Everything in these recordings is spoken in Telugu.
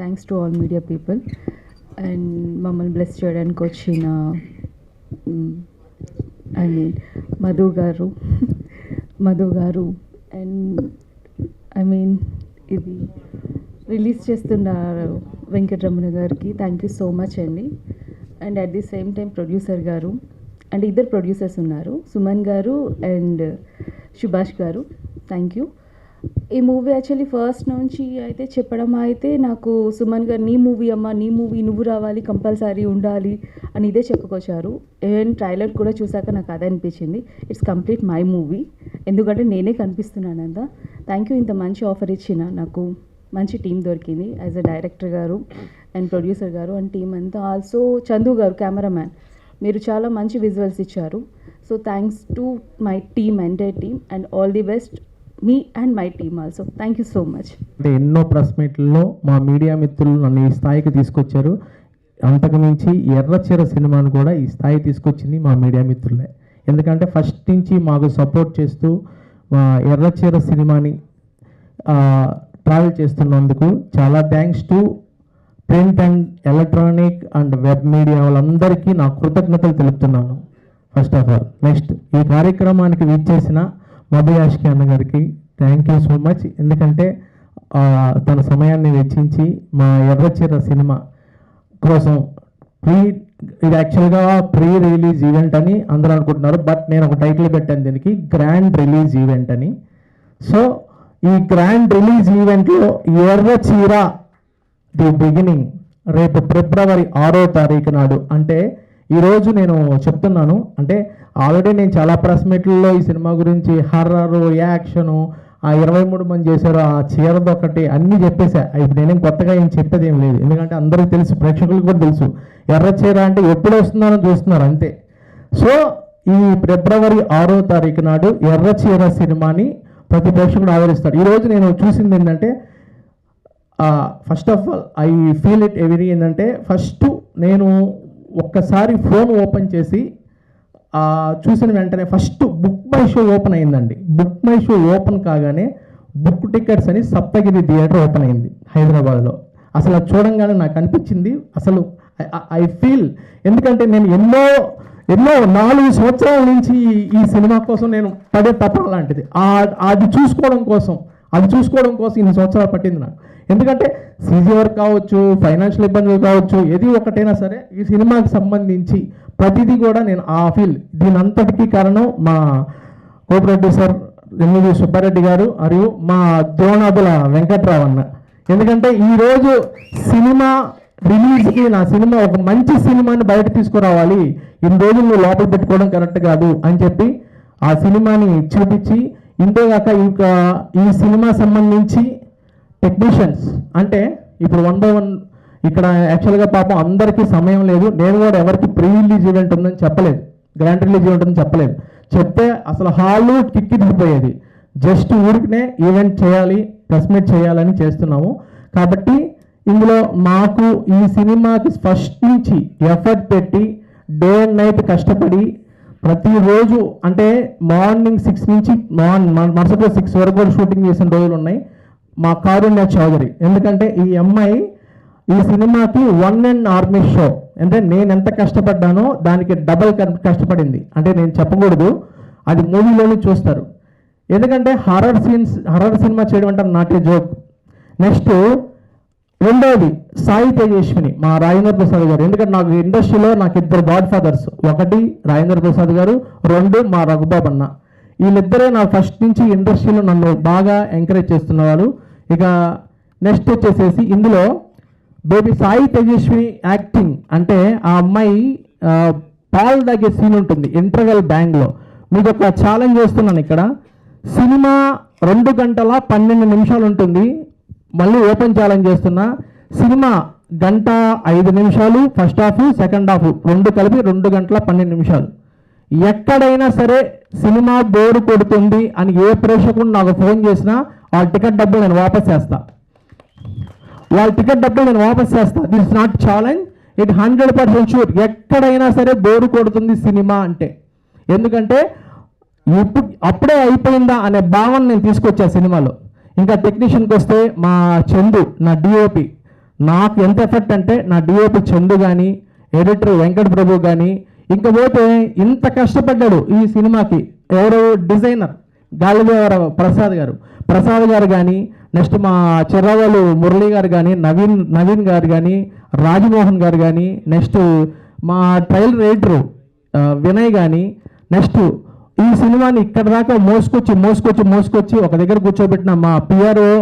Thanks to all media people. And మమ్మల్ని బ్లెస్ చేయడానికి వచ్చిన I mean Madhu garu Madhu garu. And I mean ఇది రిలీజ్ చేస్తున్నారు వెంకటరమణ గారికి. థ్యాంక్ యూ సో మచ్ అండి. And at the same time producer garu and ఇద్దరు ప్రొడ్యూసర్స్ ఉన్నారు. Suman garu and Subhash garu. Thank you. ఈ మూవీ యాక్చువల్లీ ఫస్ట్ నుంచి అయితే చెప్పడం అయితే నాకు సుమన్ గారు నీ మూవీ అమ్మ నీ మూవీ నువ్వు రావాలి కంపల్సరీ ఉండాలి అని ఇదే చెప్పుకొచ్చారు. ఈవెన్ ట్రైలర్ కూడా చూసాక నాకు అదే అనిపించింది. ఇట్స్ కంప్లీట్ మై మూవీ ఎందుకంటే నేనే కనిపిస్తున్నాను అంతా. థ్యాంక్ యూ ఇంత మంచి ఆఫర్ ఇచ్చిన. నాకు మంచి టీం దొరికింది as a director garu and producer garu and team అంతా. ఆల్సో చందు గారు కెమెరామ్యాన్ మీరు చాలా మంచి విజువల్స్ ఇచ్చారు. So thanks to my team entire team and all the best me and my team also thank you so much అంటే ఎన్నో ప్రెస్ మీట్లలో మా మీడియా మిత్రులు నన్ను ఈ స్థాయికి తీసుకొచ్చారు. అంతకు మించి ఎర్రచీర సినిమాను కూడా ఈ స్థాయి తీసుకొచ్చింది మా మీడియా మిత్రులే. ఎందుకంటే ఫస్ట్ నుంచి మాకు సపోర్ట్ చేస్తూ మా ఎర్రచీర సినిమాని ట్రావెల్ చేస్తున్నందుకు చాలా thanks to print and electronic and web media వాళ్ళందరికీ నా కృతజ్ఞతలు తెలుపుతున్నాను. ఫస్ట్ ఆఫ్ ఆల్ నెక్స్ట్ ఈ కార్యక్రమానికి విచ్చేసిన మధు అన్నగారికి థ్యాంక్ యూ సో మచ్ ఎందుకంటే తన సమయాన్ని వెచ్చించి మా ఎర్రచీర సినిమా కోసం ప్రీ ఇది యాక్చువల్గా ప్రీ రిలీజ్ ఈవెంట్ అని అందరూ అనుకుంటున్నారు. బట్ నేను ఒక టైటిల్ పెట్టాను దీనికి గ్రాండ్ రిలీజ్ ఈవెంట్ అని. సో ఈ గ్రాండ్ రిలీజ్ ఈవెంట్లో ఎర్ర చీర ది బిగినింగ్ రేపు ఫిబ్రవరి ఆరో తారీఖు నాడు అంటే ఈరోజు నేను చెప్తున్నాను అంటే ఆల్రెడీ నేను చాలా ప్రెస్ మీట్లలో ఈ సినిమా గురించి హర్రర్ యాక్షను ఆ ఇరవై మూడు మంది చేశారు ఆ చీరది ఒకటి అన్నీ చెప్పేసా. ఇప్పుడు నేనేం కొత్తగా ఏం చెప్పేది ఏం లేదు. ఎందుకంటే అందరికీ తెలుసు ప్రేక్షకులకు కూడా తెలుసు. ఎర్ర చీర అంటే ఎప్పుడు వస్తున్నారో చూస్తున్నారు అంతే. సో ఈ ఫిబ్రవరి ఆరో తారీఖు నాడు ఎర్ర చీర సినిమాని ప్రతి ప్రేక్షకుడు ఆదరిస్తాడు ఈరోజు నేను చూసింది ఏంటంటే first of all I feel it every ఏంటంటే ఫస్ట్ నేను ఒక్కసారి ఫోన్ ఓపెన్ చేసి చూసిన వెంటనే first Book My Show open అయిందండి. బుక్ మై షో ఓపెన్ కాగానే బుక్ టికెట్స్ అని సప్తగిరి థియేటర్ ఓపెన్ అయింది హైదరాబాద్లో. అసలు అది చూడంగానే నాకు అనిపించింది. అసలు ఐ ఫీల్. ఎందుకంటే నేను ఎన్నో ఎన్నో నాలుగు సంవత్సరాల నుంచి ఈ- సినిమా కోసం నేను పడే తపన లాంటిది. అది చూసుకోవడం కోసం అది చూసుకోవడం కోసం ఇన్ని సంవత్సరాలు పట్టింది నాకు. ఎందుకంటే సీజీ వర్క్ కావచ్చు ఫైనాన్షియల్ ఇబ్బందులు కావచ్చు ఏది ఒకటైనా సరే ఈ సినిమాకి సంబంధించి ప్రతిదీ కూడా నేను ఆ ఫీల్. దీని అంతటికీ కారణం మా కో సార్ ఎమ్మిది సుబ్బారెడ్డి గారు మరియు మా ద్రోణాదుల వెంకట్రావు అన్న ఎందుకంటే ఈరోజు సినిమా రిలీజ్కి నా సినిమా ఒక మంచి సినిమాని బయట తీసుకురావాలి. ఇన్ని రోజులు నువ్వు లోపల పెట్టుకోవడం కరెక్ట్ కాదు అని చెప్పి ఆ సినిమాని చూపించి ఇంతేగాక ఇంకా ఈ సినిమా సంబంధించి టెక్నీషియన్స్ అంటే ఇప్పుడు వన్ బై వన్ ఇక్కడ యాక్చువల్గా పాపం అందరికీ సమయం లేదు. నేను కూడా ఎవరికి ప్రీ రిలీజ్ ఈవెంట్ ఉందని చెప్పలేదు. గ్రాండ్ రిలీజ్ ఈవెంట్ ఉందని చెప్పలేదు. చెప్తే అసలు హాలు కిక్కిరిపోయేది జస్ట్ ఊరికనే ఈవెంట్ చేయాలి ప్రెస్ మీట్ చేయాలని చేస్తున్నాము. కాబట్టి ఇందులో మాకు ఈ సినిమాకి ఫస్ట్ నుంచి ఎఫర్ట్ పెట్టి డే అండ్ నైట్ కష్టపడి ప్రతిరోజు అంటే మార్నింగ్ సిక్స్ నుంచి మార్నింగ్ మరుసటి సిక్స్ వరకు కూడా షూటింగ్ చేసిన రోజులు ఉన్నాయి. మా కారుణ్య చౌదరి ఎందుకంటే ఈ అమ్మాయి ఈ సినిమాకి వన్ అండ్ ఆర్మీ షో. అంటే నేను ఎంత కష్టపడ్డానో దానికి డబల్ కష్టపడింది. అంటే నేను చెప్పకూడదు. అది మూవీలోనే చూస్తారు. ఎందుకంటే హర్రర్ సీన్స్ హర్రర్ సినిమా చేయడం అంటే నాట్ ఏ జోక్. నెక్స్ట్ రెండవది సాయి తేజస్విని మా రాజేంద్ర ప్రసాద్ గారు. ఎందుకంటే నాకు ఇండస్ట్రీలో నాకు ఇద్దరు గాడ్ ఫాదర్స్ ఒకటి రాజేంద్ర ప్రసాద్ గారు రెండు మా రఘుబాబు అన్న. వీళ్ళిద్దరే నా ఫస్ట్ నుంచి ఇండస్ట్రీలో నన్ను బాగా ఎంకరేజ్ చేస్తున్నవారు ఇక నెక్స్ట్ వచ్చేసేసి ఇందులో బేబీ సాయి తేజస్విని యాక్టింగ్ అంటే ఆ అమ్మాయి పాల్ పాలు తాగే సీన్ ఉంటుంది ఇంటర్వెల్ బ్యాంగ్లో మీకు ఒక ఛాలెంజ్ చేస్తున్నాను ఇక్కడ. సినిమా రెండు గంటల పన్నెండు నిమిషాలు ఉంటుంది. మళ్ళీ ఓపెన్ ఛాలెంజ్ చేస్తున్నా సినిమా గంట ఐదు నిమిషాలు ఫస్ట్ హాఫ్ సెకండ్ హాఫ్ రెండు కలిపి రెండు గంటల పన్నెండు నిమిషాలు. ఎక్కడైనా సరే సినిమా బోరు కొడుతుంది అని ఏ ప్రేక్షకుడు నాకు ఫోన్ చేసినా ఆ టికెట్ డబ్బులు నేను వాపస్ చేస్తా. వాళ్ళ టికెట్ డబ్బులు నేను వాపస్ చేస్తా. This not challenge it hundred percent sure ఎక్కడైనా సరే బోరు కొడుతుంది సినిమా అంటే. ఎందుకంటే ఇప్పుడు అప్పుడే అయిపోయిందా అనే భావన నేను తీసుకొచ్చా సినిమాలో. ఇంకా టెక్నీషియన్కి వస్తే మా చందు నా డిఓపి నాకు ఎంత ఎఫెక్ట్ అంటే నా డిఓపి చందు కానీ ఎడిటర్ వెంకట ప్రభు కానీ ఇంకా పోతే ఇంత కష్టపడ్డాడు ఈ సినిమాకి. ఎవరు? డిజైనర్ గాలిదేవర ప్రసాద్ గారు. ప్రసాద్ గారు కానీ నెక్స్ట్ మా చిర్రవాళ్ళు మురళి గారు కానీ నవీన్ నవీన్ గారు కానీ రాజమోహన్ గారు కానీ నెక్స్ట్ మా ట్రయల్ రైటరు వినయ్ కానీ నెక్స్ట్ ఈ సినిమాని ఇక్కడ దాకా మోసుకొచ్చి మోసుకొచ్చి మోసుకొచ్చి ఒక దగ్గర కూర్చోబెట్టిన మా PRO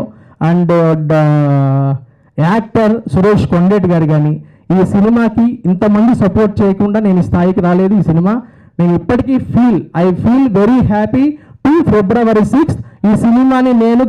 and actor Suresh Kondeti garu కానీ ఈ సినిమాకి ఇంతమంది సపోర్ట్ చేయకుండా నేను ఈ స్థాయికి రాలేదు ఈ సినిమా. నేను ఇప్పటికీ feel I feel very happy to February sixth ఈ సినిమాని నేను